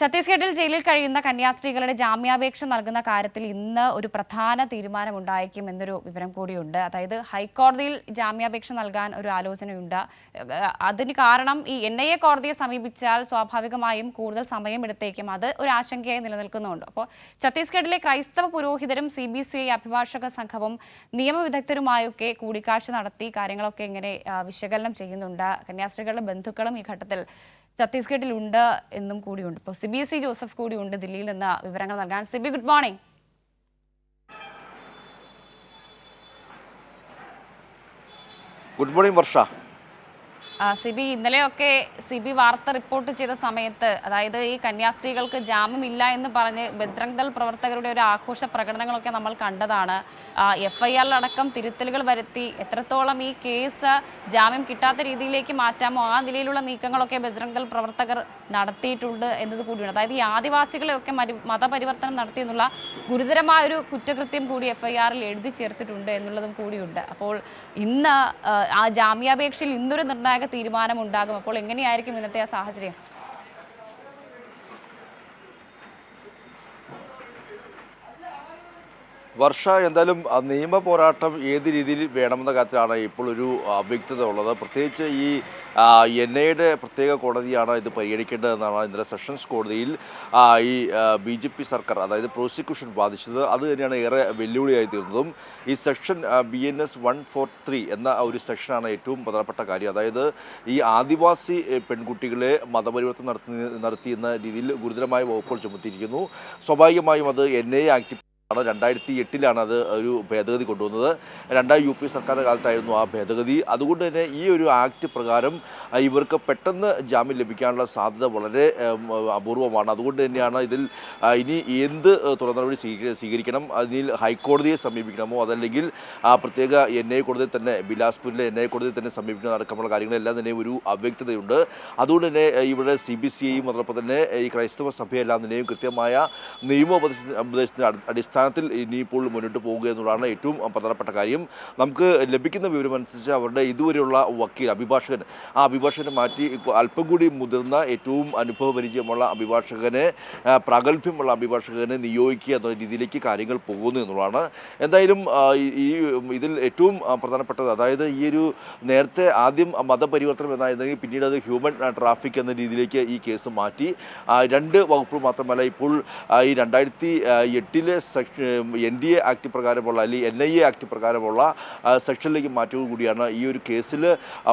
ഛത്തീസ്ഗഡിൽ ജയിലിൽ കഴിയുന്ന കന്യാസ്ത്രീകളുടെ ജാമ്യാപേക്ഷ നൽകുന്ന കാര്യത്തിൽ ഇന്ന് ഒരു പ്രധാന തീരുമാനമുണ്ടായേക്കും എന്നൊരു വിവരം കൂടിയുണ്ട്. അതായത് ഹൈക്കോടതിയിൽ ജാമ്യാപേക്ഷ നൽകാൻ ഒരു ആലോചനയുണ്ട്. അതിന് കാരണം ഈ എൻ ഐ എ കോടതിയെ സമീപിച്ചാൽ സ്വാഭാവികമായും കൂടുതൽ സമയം എടുത്തേക്കും അത് ഒരു ആശങ്കയായി നിലനിൽക്കുന്നുണ്ട്. അപ്പോൾ ഛത്തീസ്ഗഡിലെ ക്രൈസ്തവ പുരോഹിതരും സി ബി സി ഐ അഭിഭാഷക സംഘവും നിയമവിദഗ്ധരുമായൊക്കെ കൂടിക്കാഴ്ച നടത്തി കാര്യങ്ങളൊക്കെ ഇങ്ങനെ വിശകലനം ചെയ്യുന്നുണ്ട്. കന്യാസ്ത്രീകളുടെ ബന്ധുക്കളും ഈ ഘട്ടത്തിൽ ഛത്തീസ്ഗഡിൽ ഉണ്ട് എന്നും കൂടിയുണ്ട്. ഇപ്പോൾ സിബി സി ജോസഫ് കൂടിയുണ്ട് ദില്ലിയിൽ നിന്ന് വിവരങ്ങൾ നൽകാൻ. Sibi good morning good morning Varsha. Sibi ഇന്നലെയൊക്കെ സിബി വാർത്ത റിപ്പോർട്ട് ചെയ്ത സമയത്ത് അതായത് ഈ കന്യാസ്ത്രീകൾക്ക് ജാമ്യമില്ല എന്ന് പറഞ്ഞ് ബജ്രംഗ് ദൾ പ്രവർത്തകരുടെ ഒരു ആഘോഷ പ്രകടനങ്ങളൊക്കെ നമ്മൾ കണ്ടതാണ്. എഫ് ഐ ആറിലടക്കം തിരുത്തലുകൾ വരുത്തി എത്രത്തോളം ഈ കേസ് ജാമ്യം കിട്ടാത്ത രീതിയിലേക്ക് മാറ്റാമോ ആ നിലയിലുള്ള നീക്കങ്ങളൊക്കെ ബജ്രംഗ് ദൾ പ്രവർത്തകർ നടത്തിയിട്ടുണ്ട് എന്നത് കൂടിയാണ് അതായത് ഈ ആദിവാസികളെയൊക്കെ മതപരിവർത്തനം നടത്തിയെന്നുള്ള ഗുരുതരമായ ഒരു കുറ്റകൃത്യം കൂടി എഫ് ഐ ആറിൽ എഴുതി ചേർത്തിട്ടുണ്ട് എന്നുള്ളതും കൂടിയുണ്ട്. അപ്പോൾ ഇന്ന് ആ ജാമ്യാപേക്ഷയിൽ ഇന്നൊരു നിർണായക തീരുമാനം ഉണ്ടാകും അപ്പോൾ എങ്ങനെയായിരിക്കും ഇന്നത്തെ ആ സാഹചര്യം? വർഷ എന്തായാലും നിയമ പോരാട്ടം ഏത് രീതിയിൽ വേണമെന്ന കാര്യത്തിലാണ് ഇപ്പോൾ ഒരു അവ്യക്തത ഉള്ളത്. പ്രത്യേകിച്ച് ഈ എൻ ഐയുടെ പ്രത്യേക കോടതിയാണ് ഇത് പരിഗണിക്കേണ്ടതെന്നാണ് ഇന്നലെ സെഷൻസ് കോടതിയിൽ ഈ ബി ജെ പി സർക്കാർ അതായത് പ്രോസിക്യൂഷൻ ബാധിച്ചത്. അത് തന്നെയാണ് ഏറെ വെല്ലുവിളിയായി തീർന്നതും. ഈ section B N S one four three എന്ന ഒരു സെക്ഷനാണ് ഏറ്റവും പ്രധാനപ്പെട്ട കാര്യം. അതായത് ഈ ആദിവാസി പെൺകുട്ടികളെ മതപരിവർത്തനം നടത്തി നടത്തിയെന്ന രീതിയിൽ ഗുരുതരമായ വകുപ്പുകൾ ചുമത്തിയിരിക്കുന്നു. സ്വാഭാവികമായും അത് എൻ ഐ ആക്ട് ആണ് രണ്ടായിരത്തി എട്ടിലാണ് അത് ഒരു ഭേദഗതി കൊണ്ടുവന്നത്. രണ്ടാം യു പി സർക്കാരിന്റെ കാലത്തായിരുന്നു ആ ഭേദഗതി. അതുകൊണ്ട് തന്നെ ഈ ഒരു ആക്ട് പ്രകാരം ഇവർക്ക് പെട്ടെന്ന് ജാമ്യം ലഭിക്കാനുള്ള സാധ്യത വളരെ അപൂർവമാണ്. അതുകൊണ്ട് തന്നെയാണ് ഇതിൽ ഇനി എന്ത് തുടർ നടപടി സ്വീകരിക്കണം അതിൽ ഹൈക്കോടതിയെ സമീപിക്കണമോ അതല്ലെങ്കിൽ പ്രത്യേക എൻ ഐ കോടതിയിൽ തന്നെ ബിലാസ്പൂരിലെ എൻ ഐ കോടതിയിൽ തന്നെ സമീപിക്കണം അടക്കമുള്ള കാര്യങ്ങളെല്ലാം തന്നെ ഒരു അവ്യക്തതയുണ്ട്. അതുകൊണ്ട് തന്നെ ഇവിടെ സി ബി സി ഐയും അതോടൊപ്പം തന്നെ ഈ ക്രൈസ്തവ സഭയെല്ലാം തന്നെയും കൃത്യമായ നിയമോപദേശ ഉപദേശത്തിന്റെ അടി- അടിസ്ഥാനത്തിൽ ഇനിയിപ്പോൾ മുന്നോട്ട് പോവുക എന്നുള്ളതാണ് ഏറ്റവും പ്രധാനപ്പെട്ട കാര്യം. നമുക്ക് ലഭിക്കുന്ന വിവരം അനുസരിച്ച് അവരുടെ ഇതുവരെയുള്ള വക്കീൽ അഭിഭാഷകൻ ആ അഭിഭാഷകനെ മാറ്റി അല്പം കൂടി മുതിർന്ന ഏറ്റവും അനുഭവപരിചയമുള്ള അഭിഭാഷകനെ പ്രാഗൽഭ്യമുള്ള അഭിഭാഷകനെ നിയോഗിക്കുക എന്ന രീതിയിലേക്ക് കാര്യങ്ങൾ പോകുന്നു എന്നുള്ളതാണ്. എന്തായാലും ഈ- ഇതിൽ ഏറ്റവും പ്രധാനപ്പെട്ടത് അതായത് ഈ ഒരു നേരത്തെ ആദ്യം മതപരിവർത്തനം എന്നായിരുന്നെങ്കിൽ പിന്നീട് അത് ഹ്യൂമൻ ട്രാഫിക് എന്ന രീതിയിലേക്ക് ഈ കേസ് മാറ്റി. രണ്ട് വകുപ്പ് മാത്രമല്ല ഇപ്പോൾ ഈ രണ്ടായിരത്തി എട്ടിലെ section N D A act പ്രകാരമുള്ള അല്ലെങ്കിൽ എൻ ഐ എ ആക്ട് പ്രകാരമുള്ള സെക്ഷനിലേക്ക് മാറ്റുക കൂടിയാണ് ഈ ഒരു കേസിൽ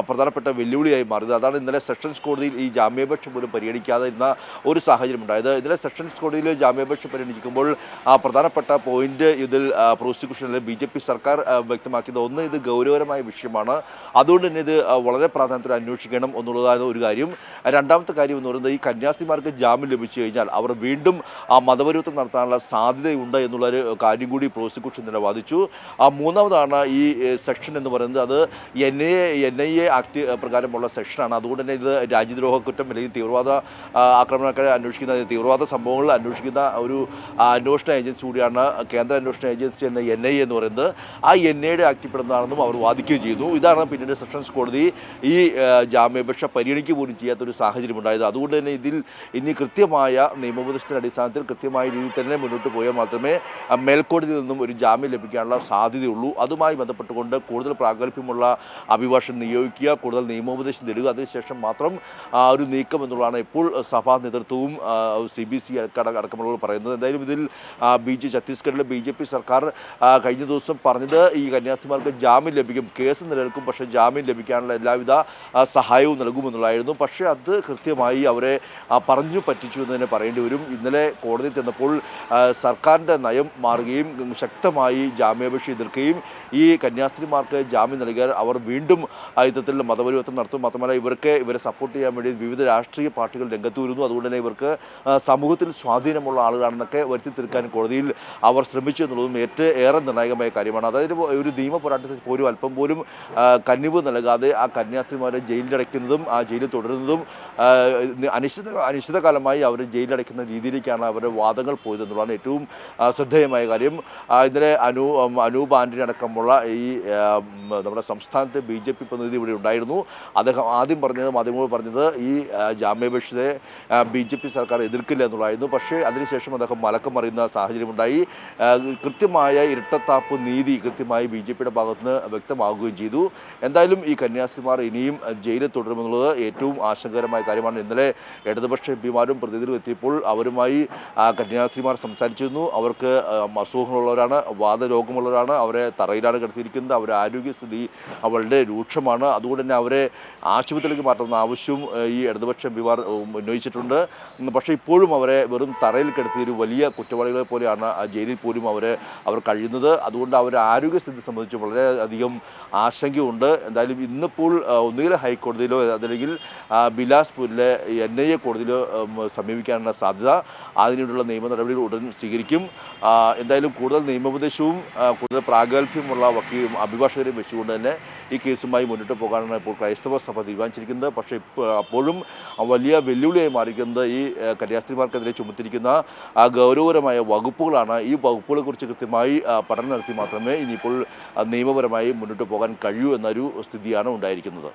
പ്രധാനപ്പെട്ട വെല്ലുവിളിയായി മാറിയത്. അതാണ് ഇന്നലെ സെഷൻസ് കോടതിയിൽ ഈ ജാമ്യാപേക്ഷ പോലും പരിഗണിക്കാതെ ഇരുന്ന ഒരു സാഹചര്യം ഉണ്ടായത്. ഇന്നലെ സെഷൻസ് കോടതിയിൽ ജാമ്യാപേക്ഷ പരിഗണിക്കുമ്പോൾ പ്രധാനപ്പെട്ട പോയിന്റ് ഇതിൽ പ്രോസിക്യൂഷനിൽ ബി ജെ പി സർക്കാർ വ്യക്തമാക്കിയത്. ഒന്ന് ഇത് ഗൗരവകരമായ വിഷയമാണ്. അതുകൊണ്ട് തന്നെ ഇത് വളരെ പ്രാധാന്യത്തോടെ അന്വേഷിക്കണം എന്നുള്ളതാണ് ഒരു കാര്യം. രണ്ടാമത്തെ കാര്യം എന്ന് പറയുന്നത് ഈ കന്യാസ്ത്രീമാർക്ക് ജാമ്യം ലഭിച്ചു കഴിഞ്ഞാൽ അവർ വീണ്ടും ആ മതപരിവർത്തനം നടത്താനുള്ള സാധ്യതയുണ്ട് എന്നുള്ളൊരു കാര്യം കൂടി പ്രോസിക്യൂഷൻ തന്നെ വാദിച്ചു. ആ മൂന്നാമതാണ് ഈ സെക്ഷൻ എന്ന് പറയുന്നത് അത് N I N I A act പ്രകാരമുള്ള സെക്ഷനാണ്. അതുകൊണ്ട് തന്നെ ഇത് രാജ്യദ്രോഹ കുറ്റം അല്ലെങ്കിൽ തീവ്രവാദ ആക്രമണക്കാരെ അന്വേഷിക്കുന്ന തീവ്രവാദ സംഭവങ്ങൾ അന്വേഷിക്കുന്ന ഒരു അന്വേഷണ ഏജൻസി കൂടിയാണ് കേന്ദ്ര അന്വേഷണ ഏജൻസി എന്ന എൻ ഐ എന്ന് പറയുന്നത്. ആ എൻ ഐയുടെ ആക്ടിൽ പെടുന്നതാണെന്നും അവർ വാദിക്കുകയും ചെയ്തു. ഇതാണ് പിന്നീട് സെഷൻസ് കോടതി ഈ ജാമ്യപേക്ഷ പരിഗണിക്കുക പോലും ചെയ്യാത്തൊരു സാഹചര്യം ഉണ്ടായത് അതുകൊണ്ട് തന്നെ ഇതിൽ ഇനി കൃത്യമായ നിയമോപദേശത്തിന്റെ അടിസ്ഥാനത്തിൽ കൃത്യമായ രീതിയിൽ തന്നെ മുന്നോട്ട് പോയാൽ മാത്രമേ മേൽക്കോടതിയിൽ നിന്നും ഒരു ജാമ്യം ലഭിക്കാനുള്ള സാധ്യതയുള്ളൂ. അതുമായി ബന്ധപ്പെട്ടുകൊണ്ട് കൂടുതൽ പ്രാഗൽഭ്യമുള്ള അഭിഭാഷകൻ നിയോഗിക്കുക കൂടുതൽ നിയമോപദേശം തരിക അതിനുശേഷം മാത്രം ഒരു നീക്കം എന്നുള്ളതാണ് ഇപ്പോൾ സഭാ നേതൃത്വവും സി ബി സി അടക്കമുള്ളവർ പറയുന്നത്. എന്തായാലും ഇതിൽ ബി ജെ ഛത്തീസ്ഗഡിലെ ബി ജെ പി സർക്കാർ കഴിഞ്ഞ ദിവസം പറഞ്ഞത് ഈ കന്യാസ്ത്രീമാർക്ക് ജാമ്യം ലഭിക്കും കേസ് നിലനിൽക്കും പക്ഷേ ജാമ്യം ലഭിക്കാനുള്ള എല്ലാവിധ സഹായവും നൽകുമെന്നുള്ളതായിരുന്നു പക്ഷേ അത് കൃത്യമായി അവരെ പറഞ്ഞു പറ്റിച്ചു എന്ന് തന്നെ പറയേണ്ടി വരും. ഇന്നലെ കോടതി ചെന്നപ്പോൾ സർക്കാരിന്റെ നയം മാറുകയും ശക്തമായി ജാമ്യാപേക്ഷ എതിർക്കുകയും ഈ കന്യാസ്ത്രീമാർക്ക് ജാമ്യം നൽകിയാൽ അവർ വീണ്ടും ഇത്തരത്തിൽ മതപരിവർത്തനം നടത്തും. മാത്രമല്ല ഇവർക്ക് ഇവരെ സപ്പോർട്ട് ചെയ്യാൻ വേണ്ടി വിവിധ രാഷ്ട്രീയ പാർട്ടികൾ രംഗത്ത് വരുന്നു അതുകൊണ്ട് തന്നെ ഇവർക്ക് സമൂഹത്തിൽ സ്വാധീനമുള്ള ആളുകളാണെന്നൊക്കെ വരുത്തി തീർക്കാൻ കോടതിയിൽ അവർ ശ്രമിച്ചു എന്നുള്ളതും ഏറ്റവും ഏറെ നിർണായകമായ കാര്യമാണ്. അതായത് ഒരു നിയമ പോരാട്ടത്തിൽ പോലും അല്പം പോലും കന്നിവ് നൽകാതെ ആ കന്യാസ്ത്രീമാരെ ജയിലിലടയ്ക്കുന്നതും ആ ജയിലിൽ തുടരുന്നതും അനിശ്ചിത അനിശ്ചിതകാലമായി അവർ ജയിലിലടയ്ക്കുന്ന രീതിയിലേക്കാണ് അവരുടെ വാദങ്ങൾ പോയത് എന്നുള്ളതാണ് ഏറ്റവും ആ, ശ്രദ്ധേയ ശ്രദ്ധേയമായ കാര്യം. ഇന്നലെ അനു അനൂപ് ആന്റണി അടക്കമുള്ള ഈ നമ്മുടെ സംസ്ഥാനത്തെ ബി ജെ പി പ്രതിനിധി ഇവിടെ ഉണ്ടായിരുന്നു. അദ്ദേഹം ആദ്യം പറഞ്ഞത് മാധ്യമങ്ങൾ പറഞ്ഞത് ഈ ജാമ്യാപേക്ഷയെ ബി ജെ പി സർക്കാർ എതിർക്കില്ല എന്നുള്ളതായിരുന്നു. പക്ഷേ അതിനുശേഷം അദ്ദേഹം മലക്കം മറിയുന്ന സാഹചര്യമുണ്ടായി. കൃത്യമായ ഇരട്ടത്താപ്പ് നീതി കൃത്യമായി ബി ജെ പിയുടെ ഭാഗത്ത് നിന്ന് വ്യക്തമാകുകയും ചെയ്തു. എന്തായാലും ഈ കന്യാസ്ത്രീമാർ ഇനിയും ജയിലിൽ തുടരുമെന്നുള്ളത് ഏറ്റവും ആശങ്കകരമായ കാര്യമാണ്. ഇന്നലെ ഇടതുപക്ഷ എം പിമാരും പ്രതിനിധികളും എത്തിയപ്പോൾ അവരുമായി കന്യാസ്ത്രീമാർ സംസാരിച്ചിരുന്നു. അവർക്ക് അസുഖങ്ങളുള്ളവരാണ് വാദരോഗമുള്ളവരാണ് അവരെ തറയിലാണ് കിടത്തിയിരിക്കുന്നത് അവരുടെ ആരോഗ്യസ്ഥിതി അവളുടെ രൂക്ഷമാണ്. അതുകൊണ്ട് തന്നെ അവരെ ആശുപത്രിയിലേക്ക് മാറ്റണമെന്ന ആവശ്യവും ഈ ഇടതുപക്ഷ എം പിമാർ ഉന്നയിച്ചിട്ടുണ്ട്. പക്ഷേ ഇപ്പോഴും അവരെ വെറും തറയിൽ കിടത്തിയ ഒരു വലിയ കുറ്റവാളികളെ പോലെയാണ് ജയിലിൽ പോലും അവരെ അവർ കഴിയുന്നത്. അതുകൊണ്ട് അവരുടെ ആരോഗ്യസ്ഥിതി സംബന്ധിച്ച് വളരെയധികം ആശങ്കയുണ്ട്. എന്തായാലും ഇന്നിപ്പോൾ ഒന്നുകിൽ ഹൈക്കോടതിയിലോ അതല്ലെങ്കിൽ ബിലാസ്പൂരിലെ എൻ ഐ എ കോടതിയിലോ സമീപിക്കാനുള്ള സാധ്യത അതിനുള്ള നിയമ നടപടികൾ ഉടൻ സ്വീകരിക്കും. എന്തായാലും കൂടുതൽ നിയമോപദേശവും കൂടുതൽ പ്രാഗൽഭ്യമുള്ള വക്കീലും അഭിഭാഷകരെയും വെച്ചുകൊണ്ട് തന്നെ ഈ കേസുമായി മുന്നോട്ട് പോകാനാണ് ഇപ്പോൾ ക്രൈസ്തവ സഭ തീരുമാനിച്ചിരിക്കുന്നത്. പക്ഷേ അപ്പോഴും വലിയ വെല്ലുവിളിയായി മാറിയിരിക്കുന്നത് ഈ കന്യാസ്ത്രീമാർക്കെതിരെ ചുമത്തിരിക്കുന്ന ഗൗരവകരമായ വകുപ്പുകളാണ്. ഈ വകുപ്പുകളെക്കുറിച്ച് കൃത്യമായി പഠനം നടത്തി മാത്രമേ ഇനിയിപ്പോൾ നിയമപരമായി മുന്നോട്ട് പോകാൻ കഴിയൂ എന്നൊരു സ്ഥിതിയാണ് ഉണ്ടായിരിക്കുന്നത്.